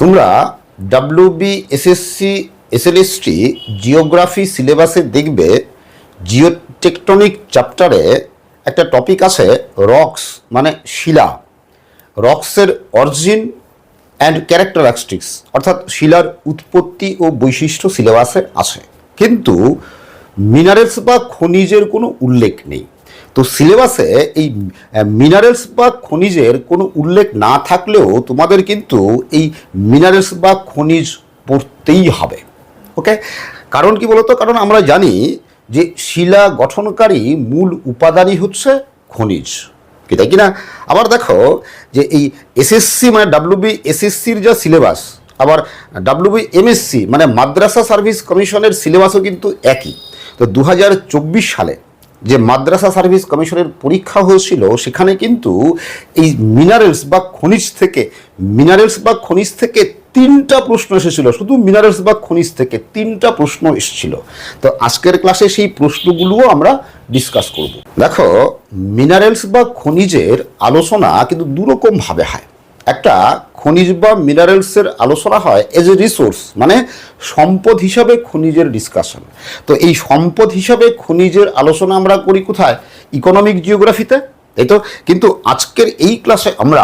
তোমরা WB SSC SLST geography সিলেবাসে দেখবে জিওটেকটনিক চ্যাপ্টারে একটা টপিক আছে রক্স মানে শিলা। রক্সের অরিজিন অ্যান্ড ক্যারেক্টারিস্টিক্স অর্থাৎ শিলার উৎপত্তি ও বৈশিষ্ট্য সিলেবাসে আছে। কিন্তু মিনারেলস বা খনিজের কোনো উল্লেখ নেই। তো সিলেবাসে এই মিনারেলস বা খনিজের কোনো উল্লেখ না থাকলেও তোমাদের কিন্তু এই মিনারেলস বা খনিজ পড়তেই হবে ওকে কারণ কি বলতো? কারণ আমরা জানি যে শিলা গঠনকারী মূল উপাদানই হচ্ছে খনিজ, কি তাই কি না আবার দেখো যে এই এসএসসি মানে ডাব্লিউবি এসএসসির যা সিলেবাস, আবার ডাব্লিউবি এমএসসি মানে মাদ্রাসা সার্ভিস কমিশনের সিলেবাসও কিন্তু একই। তো দু হাজার চব্বিশ সালে যে মাদ্রাসা সার্ভিস কমিশনের পরীক্ষা হয়েছিল, সেখানে কিন্তু এই মিনারেলস বা খনিজ থেকে মিনারেলস বা খনিজ থেকে তিনটা প্রশ্ন এসেছিল। শুধু মিনারেলস বা খনিজ থেকে তিনটা প্রশ্ন এসেছিল। তো আজকের ক্লাসে সেই প্রশ্নগুলোও আমরা ডিসকাস করব। দেখো মিনারেলস বা খনিজের আলোচনা কিন্তু দুরকমভাবে হয়। একটা খনিজ বা মিনারেলসের আলোচনা হয় এজ এ রিসোর্স মানে সম্পদ হিসাবে খনিজের ডিসকাশন তো এই সম্পদ হিসাবে খনিজের আলোচনা আমরা করি কোথায়? ইকোনমিক জিওগ্রাফিতে তাই তো? কিন্তু আজকের এই ক্লাসে আমরা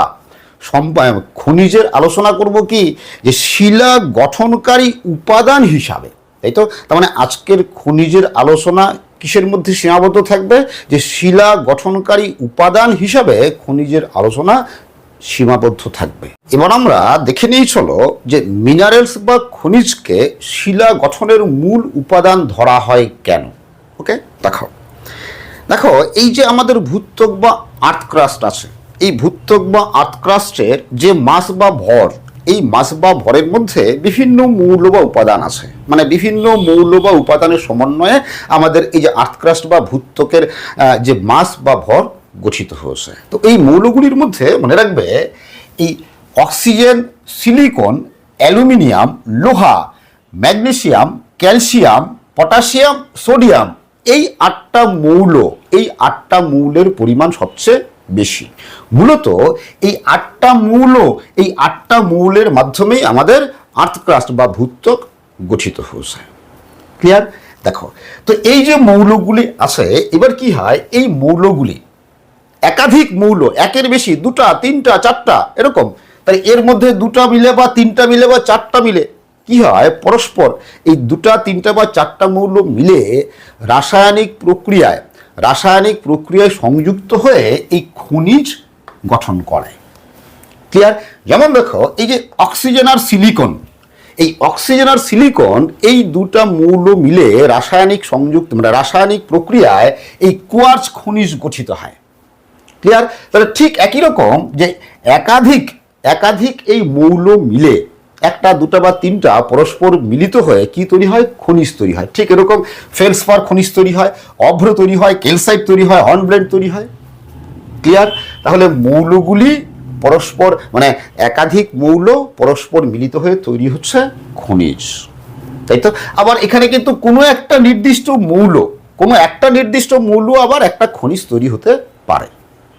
খনিজের আলোচনা করব কি? যে শিলা গঠনকারী উপাদান হিসাবে, তাই তো? তার মানে আজকের খনিজের আলোচনা কিসের মধ্যে সীমাবদ্ধ থাকবে? যে শিলা গঠনকারী উপাদান হিসাবে খনিজের আলোচনা সীমাবদ্ধ থাকবে। এবার আমরা দেখে নিই, চলো, যে মিনারেলস বা খনিজকে শিলা গঠনের মূল উপাদান ধরা হয় কেন? ওকে? দেখো দেখো, এই যে আমাদের ভূত্বক বা আর্থক্রাস্ট আছে, এই ভূত্বক বা আর্থক্রাস্টের যে মাস বা ভর, এই মাস বা ভরের মধ্যে বিভিন্ন মৌল বা উপাদান আছে। মানে বিভিন্ন মৌল বা উপাদানের সমন্বয়ে আমাদের এই যে আর্থক্রাস্ট বা ভূত্বকের যে মাস বা ভর গঠিত হয়েছে। তো এই মৌলগুলির মধ্যে মনে রাখবে, এই অক্সিজেন, সিলিকন, অ্যালুমিনিয়াম, লোহা, ম্যাগনেসিয়াম, ক্যালসিয়াম, পটাশিয়াম, সোডিয়াম, এই আটটা মৌল, এই আটটা মৌলের পরিমাণ সবচেয়ে বেশি। মূলত এই আটটা মৌল, এই আটটা মৌলের মাধ্যমেই আমাদের আর্থক্রাস্ট বা ভূত্বক গঠিত হয়েছে। ক্লিয়ার? দেখো, তো এই যে মৌলগুলি আছে, এবার কি হয়? এই মৌলগুলি একাধিক মৌল, একের বেশি, দুটা, তিনটা, চারটা, এরকম। তাই এর মধ্যে দুটা মিলে বা তিনটা মিলে বা চারটা মিলে কি হয়? পরস্পর। এই দুটা, তিনটা বা চারটা মৌল মিলে রাসায়নিক প্রক্রিয়ায় রাসায়নিক প্রক্রিয়ায় সংযুক্ত হয়ে এই খনিজ গঠন করে। ক্লিয়ার যেমন দেখো, এই যে অক্সিজেন আর সিলিকন, এই অক্সিজেন আর সিলিকন এই দুটা মৌল মিলে রাসায়নিক সংযুক্ত মানে রাসায়নিক প্রক্রিয়ায় এই কোয়ার্চ খনিজ গঠিত হয়। ক্লিয়ার তাহলে ঠিক একই রকম যে একাধিক একাধিক এই মৌল মিলে একটা, দুটা বা তিনটা পরস্পর মিলিত হয়ে কি তৈরি হয়? খনিজ তৈরি হয়। ঠিক এরকম ফেলসফার খনিজ তৈরি হয়, অভ্র তৈরি হয় কেলসাইট তৈরি হয় হর্নব্লেন্ড তৈরি হয়। ক্লিয়ার তাহলে মৌলগুলি পরস্পর মানে একাধিক মৌল পরস্পর মিলিত হয়ে তৈরি হচ্ছে খনিজ। তাই তো? আবার এখানে কিন্তু কোনো একটা নির্দিষ্ট মৌল, কোনো একটা নির্দিষ্ট মৌল আবার একটা খনিজ তৈরি হতে পারে।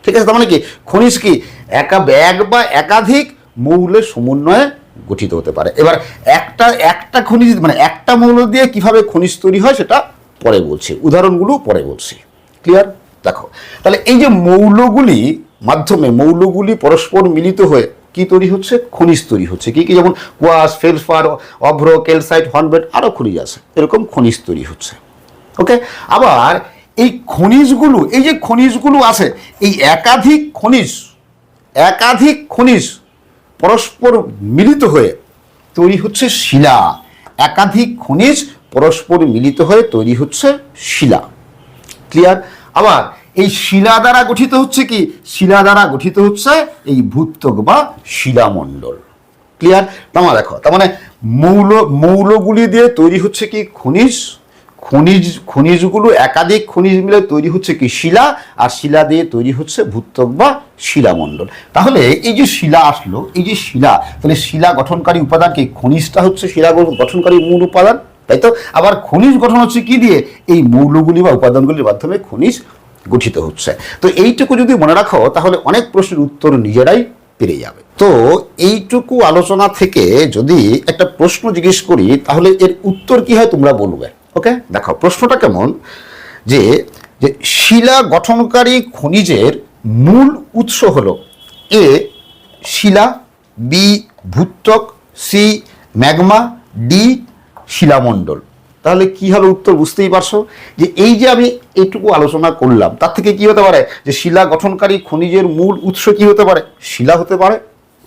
ঠিক আছে, তার মানে কি? খনিজ কি? একা ব্যাগ বা একাধিক মৌলের সমন্বয়ে গঠিত হতে পারে। এবার একটা একটা খনিজ মানে একটা মৌল দিয়ে কীভাবে খনিজ তৈরি হয় সেটা পরে বলছি। উদাহরণগুলো পরে বলছি। ক্লিয়ার দেখো, তাহলে এই যে মৌলগুলি মাধ্যমে, মৌলগুলি পরস্পর মিলিত হয়ে কি তৈরি হচ্ছে? খনিজ তৈরি হচ্ছে। কি কি? যেমন কোয়াস ফেলফার, অভ্র কেলসাইট হর্নবেট আরও খনিজ আছে। এরকম খনিজ তৈরি হচ্ছে। ওকে আবার এই খনিজগুলো, এই যে খনিজগুলো আছে, এই একাধিক খনিজ একাধিক খনিজ পরস্পর মিলিত হয়ে তৈরি হচ্ছে শিলা। একাধিক খনিজ পরস্পর মিলিত হয়ে তৈরি হচ্ছে শিলা। ক্লিয়ার আবার এই শিলা দ্বারা গঠিত হচ্ছে কি? শিলা দ্বারা গঠিত হচ্ছে এই ভূত্বক বা শিলামণ্ডল। ক্লিয়ার তামা দেখো। তার মানে মৌল, মৌলগুলি দিয়ে তৈরি হচ্ছে কি? খনিজ খনিজ, খনিজগুলো একাধিক খনিজ মিলে তৈরি হচ্ছে কি? শিলা, আর শিলা দিয়ে তৈরি হচ্ছে ভূত্বক বা শিলামণ্ডল। তাহলে এই যে শিলা আসলো, এই যে শিলা, তাহলে শিলা গঠনকারী উপাদান কি? খনিজটা হচ্ছে শিলা গঠনকারী মূল উপাদান, তাই তো? আবার খনিজ গঠন হচ্ছে কি দিয়ে? এই মৌলগুলি বা উপাদানগুলির মাধ্যমে খনিজ গঠিত হচ্ছে। তো এইটুকু যদি মনে রাখো, তাহলে অনেক প্রশ্নের উত্তর নিজেরাই পেরে যাবে। তো এইটুকু আলোচনা থেকে যদি একটা প্রশ্ন জিজ্ঞেস করি, তাহলে এর উত্তর কি হয় তোমরা বলবে? ওকে দেখো, প্রশ্নটা কেমন? যে যে শিলা গঠনকারী খনিজের মূল উৎস হলো এ, শিলা, বি, ভূত্বক, সি, ম্যাগমা, ডি, শিলামণ্ডল। তাহলে কি হলো উত্তর বুঝতেই পারছ? যে এই যে আমি এইটুকু আলোচনা করলাম, তার থেকে কি হতে পারে? যে শিলা গঠনকারী খনিজের মূল উৎস কি হতে পারে? শিলা হতে পারে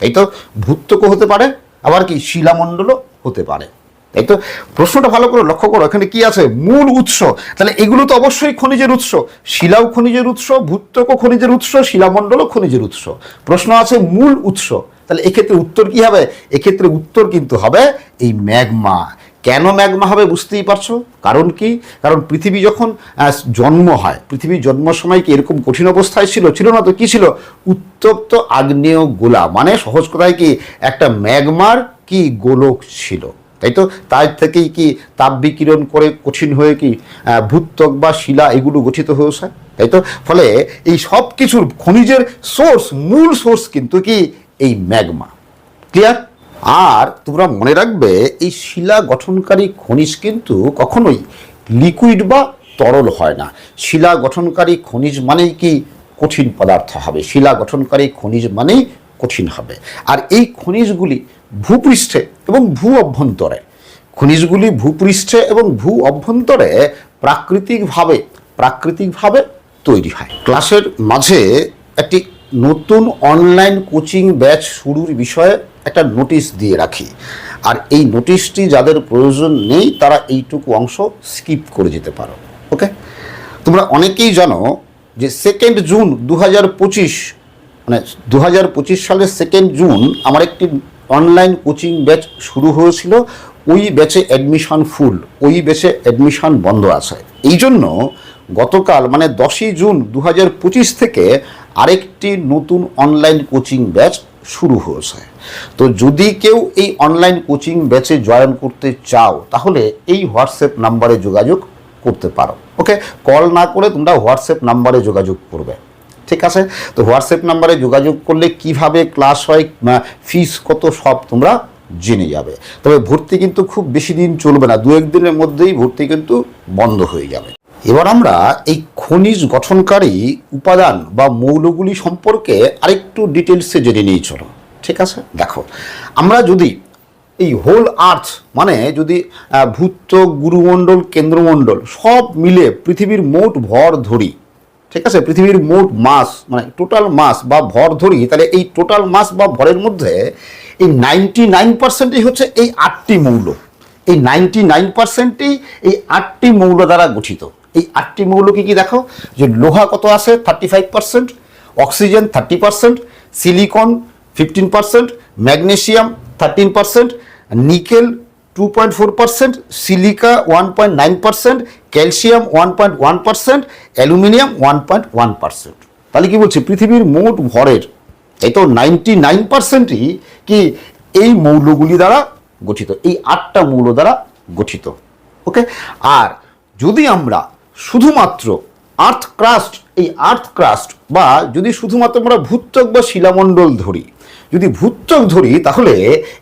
এই তো? ভূত্বকও হতে পারে, আবার কি? শিলামণ্ডলও হতে পারে। তাই তো? প্রশ্নটা ভালো করে লক্ষ্য করো, এখানে কি আছে? মূল উৎস। তাহলে এগুলো তো অবশ্যই খনিজের উৎস। শিলাও খনিজের উৎস, ভূত্বকও খনিজের উৎস, শিলামণ্ডলও খনিজের উৎস। প্রশ্ন আছে মূল উৎস। তাহলে এক্ষেত্রে উত্তর কি হবে? এক্ষেত্রে উত্তর কিন্তু হবে এই ম্যাগমা। কেন ম্যাগমা হবে বুঝতেই পারছ? কারণ কি? কারণ পৃথিবী যখন জন্ম হয় পৃথিবীর জন্ম সময় কি এরকম কঠিন অবস্থায় ছিল? ছিল না তো কি ছিল? উত্তপ্ত আগ্নেয় গোলা। মানে সহজ কথায় কি? একটা ম্যাগমার কি গোলক ছিল? তাই তো তার থেকেই কি তাপ বিকিরণ করে কঠিন হয়ে কি ভূত্বক বা শিলা এগুলো গঠিত হয়েছে তাই তো ফলে এই সব কিছুর খনিজের সোর্স মূল সোর্স কিন্তু কি? এই ম্যাগমা। ক্লিয়ার আর তোমরা মনে রাখবে, এই শিলা গঠনকারী খনিজ কিন্তু কখনোই লিকুইড বা তরল হয় না। শিলা গঠনকারী খনিজ মানেই কি? কঠিন পদার্থ হবে। শিলা গঠনকারী খনিজ মানেই কঠিন হবে। আর এই খনিজগুলি ভূপৃষ্ঠে এবং ভূ অভ্যন্তরে। খনিজগুলি ভূপৃষ্ঠে এবং ভূ অভ্যন্তরে প্রাকৃতিকভাবে প্রাকৃতিকভাবে তৈরি হয়। ক্লাসের মাঝে একটি নতুন অনলাইন কোচিং ব্যাচ শুরুর বিষয়ে একটা নোটিশ দিয়ে রাখি। আর এই নোটিশটি যাদের প্রয়োজন নেই, তারা এইটুকু অংশ স্কিপ করে যেতে পারো। ওকে? তোমরা অনেকেই জানো যে সেকেন্ড জুন দু হাজার পঁচিশ মানে দু হাজার পঁচিশ সালের সেকেন্ড জুন আমার একটি অনলাইন কোচিং ব্যাচ শুরু হয়েছিল। ওই ব্যাচে অ্যাডমিশন ফুল ওই ব্যাচে অ্যাডমিশন বন্ধ আছে। এই জন্য গতকাল মানে দশই জুন দু হাজার পঁচিশ থেকে আরেকটি নতুন অনলাইন কোচিং ব্যাচ শুরু হয়েছে। তো যদি কেউ এই অনলাইন কোচিং ব্যাচে জয়েন করতে চাও, তাহলে এই হোয়াটসঅ্যাপ নাম্বারে যোগাযোগ করতে পারো। ওকে কল না করে তোমরা হোয়াটসঅ্যাপ নাম্বারে যোগাযোগ করবে। ঠিক আছে? তো হোয়াটসঅ্যাপ নাম্বারে যোগাযোগ করলে কীভাবে ক্লাস হয় ফিস কত সব তোমরা জেনে যাবে। তবে ভর্তি কিন্তু খুব বেশি দিন চলবে না দু একদিনের মধ্যেই ভর্তি কিন্তু বন্ধ হয়ে যাবে। এবার আমরা এই খনিজ গঠনকারী উপাদান বা মৌলগুলি সম্পর্কে আরেকটু ডিটেলসে জেনে নিয়ে চলো। ঠিক আছে? দেখো, আমরা যদি এই হোল আর্থ মানে যদি ভূত্ব গুরুমণ্ডল, কেন্দ্রমণ্ডল সব মিলে পৃথিবীর মোট ভর ধরি ঠিক আছে? পৃথিবীর মোট মাস মানে টোটাল মাস বা ভর ধরি, তাহলে এই টোটাল মাস বা ভরের মধ্যে এই নাইনটি নাইন পার্সেন্টই হচ্ছে এই আটটি মৌল। এই নাইনটি নাইন পার্সেন্টই এই আটটি মৌল দ্বারা গঠিত। এই আটটি মৌল কি কি দেখো যে লোহা কত আছে? Thirty five percent oxygen thirty percent silicon fifteen percent magnesium thirteen percent nickel two point four percent silica one point nine percent calcium one point one percent aluminium one point one percent তাহলে কি বলছি, পৃথিবীর মোট ভরের এই তো ninety nine পার্সেন্টই কি এই মৌলগুলি দ্বারা গঠিত, এই আটটা মৌল দ্বারা গঠিত। ওকে আর যদি আমরা শুধুমাত্র আর্থ ক্রাস্ট এই আর্থ ক্রাস্ট বা যদি শুধুমাত্র আমরা ভূত্বক বা শিলামণ্ডল ধরি, যদি ভূত্বক ধরি, তাহলে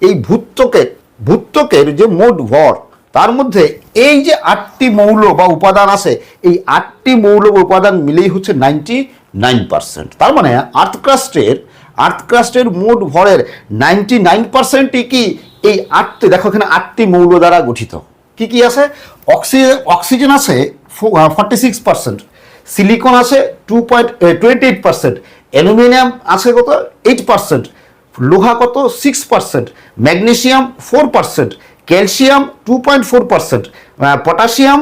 এই ভূত্বকের ভূত্বকের যে মোট ভর, তার মধ্যে এই যে আটটি মৌল বা উপাদান আছে, এই আটটি মৌল বা উপাদান মিলেই হচ্ছে নাইনটি নাইন পার্সেন্ট তার মানে আর্থক্রাস্টের আর্থক্রাস্টের মোট ভরের নাইনটি নাইন পার্সেন্টই কি এই আটটি, দেখো এখানে আটটি মৌল দ্বারা গঠিত। কি কি আছে? অক্সিজেন অক্সিজেন আছে ফর্টি সিক্স পার্সেন্ট সিলিকন আছে two point twenty eight percent aluminium আছে কত? এইট পার্সেন্ট লোহা কত? Six percent magnesium four percent calcium two point four percent potassium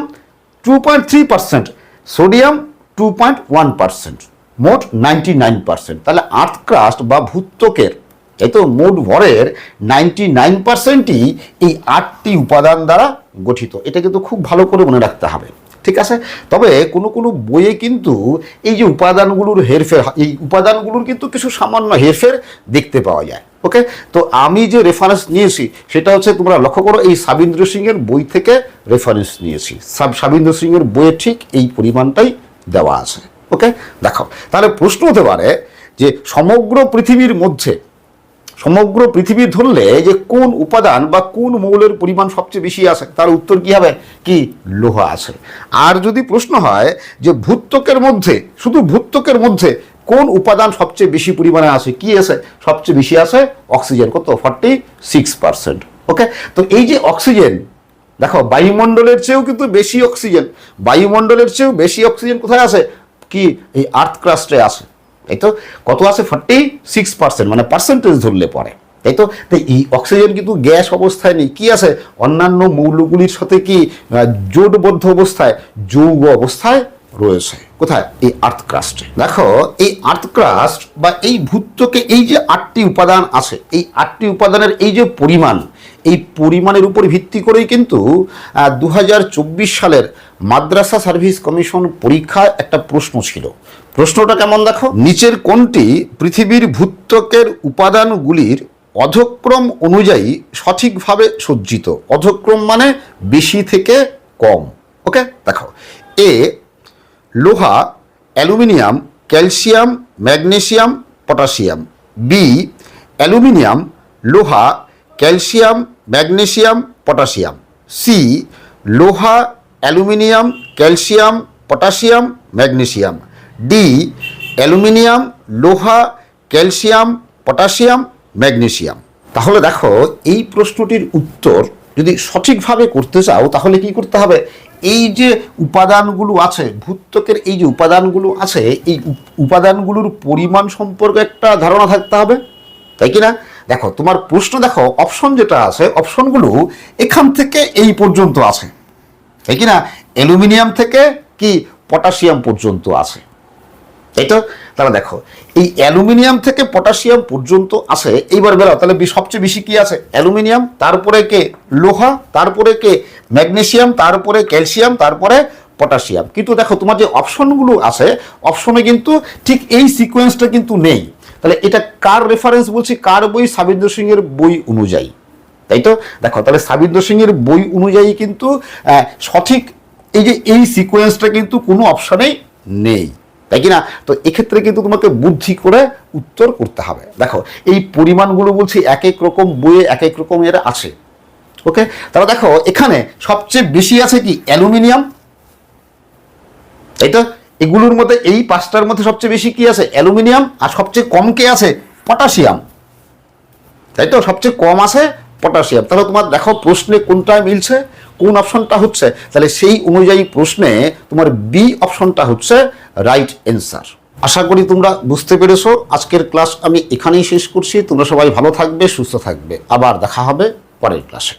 two point three percent sodium two point one percent মোট ninety nine percent তাহলে earth crust বা ভূত্বকের, এই তো মোট ভরের নাইনটি নাইন পার্সেন্টই এই আটটি উপাদান দ্বারা গঠিত। এটা কিন্তু খুব ভালো করে মনে রাখতে হবে। ঠিক আছে? তবে কোনো কোনো বইয়ে কিন্তু এই যে উপাদানগুলোর হেরফের এই উপাদানগুলোর কিন্তু কিছু সামান্য হেরফের দেখতে পাওয়া যায় ওকে তো আমি যে রেফারেন্স নিয়েছি, সেটা হচ্ছে তোমরা লক্ষ্য করো, এই সাবিন্দ্র সিংয়ের বই থেকে রেফারেন্স নিয়েছি। সাব, সাবিন্দ্র সিংয়ের বইয়ে ঠিক এই পরিমাণটাই দেওয়া আছে ওকে দেখো, তাহলে প্রশ্ন হতে পারে যে সমগ্র পৃথিবীর মধ্যে সমগ্র পৃথিবী ধরলে যে কোন উপাদান বা কোন মৌলের পরিমাণ সবচেয়ে বেশি আছে তার উত্তর কি হবে? কি? লোহা আছে আর যদি প্রশ্ন হয় যে ভূত্বকের মধ্যে, শুধু ভূত্বকের মধ্যে কোন উপাদান সবচেয়ে বেশি পরিমাণে আছে কি আছে সবচেয়ে বেশি আছে অক্সিজেন। কত? Forty six percent okay? তো এই যে অক্সিজেন, দেখো বায়ুমণ্ডলের চেয়েও কিন্তু বেশি অক্সিজেন। বায়ুমণ্ডলের চেয়েও বেশি অক্সিজেন কোথায় আছে কি? এই আর্থ ক্রাস্টে আছে তাই তো কত আছে? ফর্টি সিক্স পার্সেন্ট মানে পার্সেন্টেজ ধরলে পরে। তাই তো এই অক্সিজেন কিন্তু গ্যাস অবস্থায় নেই। কি আছে? অন্যান্য মৌলগুলির সাথে কি জোটবদ্ধ অবস্থায়, যৌগ অবস্থায় রয়েছে। কোথায়? এই আর্থ ক্রাস্টে দেখো, এই আর্থ ক্রাস্ট বা এই ভূত্বকে এই যে আটটি উপাদান আছে, এই আটটি উপাদানের এই যে পরিমাণ, এই পরিমাণের উপর ভিত্তি করেই কিন্তু দু হাজার চব্বিশ সালের মাদ্রাসা সার্ভিস কমিশন পরীক্ষায় একটা প্রশ্ন ছিল। প্রশ্নটা কেমন দেখো? নিচের কোনটি পৃথিবীর ভূত্বকের উপাদানগুলির অধক্রম অনুযায়ী সঠিকভাবে সজ্জিত। অধক্রম মানে বেশি থেকে কম। ওকে? দেখো এ, লোহা, aluminium, calcium, magnesium potassium B, aluminium, লোহা, ক্যালসিয়াম, ম্যাগনেসিয়াম পটাশিয়াম সি, লোহা, aluminium, calcium potassium magnesium. D aluminium, লোহা, ক্যালসিয়াম, পটাশিয়াম, ম্যাগনেসিয়াম। তাহলে দেখো, এই প্রশ্নটির উত্তর যদি সঠিকভাবে করতে চাও, তাহলে কি করতে হবে? এই যে উপাদানগুলো আছে, ভূত্বকের এই যে উপাদানগুলো আছে, এই উপাদানগুলোর পরিমাণ সম্পর্কে একটা ধারণা থাকতে হবে। তাই কি না দেখো, তোমার প্রশ্ন দেখো, অপশন যেটা আছে, অপশনগুলো এখান থেকে এই পর্যন্ত আছে। তাই কি না অ্যালুমিনিয়াম থেকে কি? পটাশিয়াম পর্যন্ত আছে। তাই তো? তাহলে দেখো, এই অ্যালুমিনিয়াম থেকে পটাশিয়াম পর্যন্ত আছে, এইবার বেরো, তাহলে সবচেয়ে বেশি কি আছে? অ্যালুমিনিয়াম, তারপরে কে? লোহা, তারপরে কে? ম্যাগনেশিয়াম তারপরে ক্যালসিয়াম, তারপরে পটাশিয়াম। কিন্তু দেখো, তোমার যে অপশনগুলো আছে, অপশনে কিন্তু ঠিক এই সিকোয়েন্সটা কিন্তু নেই। তাহলে এটা কার রেফারেন্স বলছি? কার বই? সাবিন্দ্র সিং এর বই অনুযায়ী। তাই তো? দেখো, তাহলে সাবিন্দ্র সিং এর বই অনুযায়ী কিন্তু সঠিক এই যে এই সিকোয়েন্সটা কিন্তু কোনো অপশনেই নেই। তাই কি না? তো এক্ষেত্রে কিন্তু তোমাকে বুদ্ধি করে উত্তর করতে হবে। দেখো, এই পরিমাণগুলো বলছি এক এক রকম বইয়ে এক এক রকম এর আছে। ওকে? তাহলে দেখো, এখানে সবচেয়ে বেশি আছে কি? অ্যালুমিনিয়াম। তাই তো? এগুলোর মধ্যে এই পাঁচটার মধ্যে সবচেয়ে বেশি কি আছে? অ্যালুমিনিয়াম। আর সবচেয়ে কম কে আছে? পটাশিয়াম। তাই তো? সবচেয়ে কম আছে পটাশিয়াম তাহলে তোমার দেখো প্রশ্নে কোনটা মিলছে? কোন অপশনটা হচ্ছে? তাহলে সেই অনুযায়ী প্রশ্নে তোমার বি অপশনটা হচ্ছে রাইট অ্যান্সার আশা করি তোমরা বুঝতে পেরেছ। আজকের ক্লাস আমি এখানেই শেষ করছি। তোমরা সবাই ভালো থাকবে, সুস্থ থাকবে। আবার দেখা হবে পরের ক্লাসে